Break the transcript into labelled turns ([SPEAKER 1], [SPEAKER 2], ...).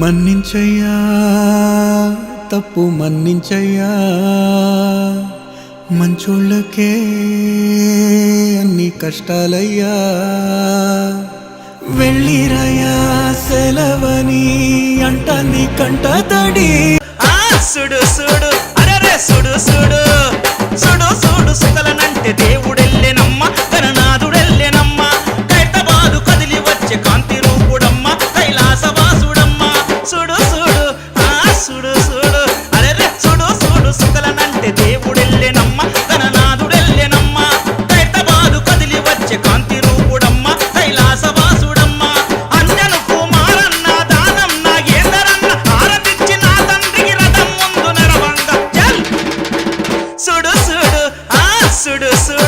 [SPEAKER 1] మన్నించయ్యా తప్పు మన్నించయ్యా మంచోళ్ళకే అన్ని కష్టాలయ్యా. వెళ్ళిరయ్యా సెలవని అంటాన్ని కంట తడి
[SPEAKER 2] సుడు సుడు. సుడు సుడు అరరే సుడు సుడు సుకలనంటే దేవుడెల్లెనమ్మ గణనాథుడెల్లెనమ్మ హైదరాబాదు కదిలి వచ్చే కాంతి రూపుడమ్మ కైలాసవాసుడమ్మ. అంజను కుమారన్న దానం నాగేందరన్న ఆరతిచ్చి నా తండ్రికి రథం ముందు నడవంగ చల్ సుడు సుడు ఆ సుడు సుడు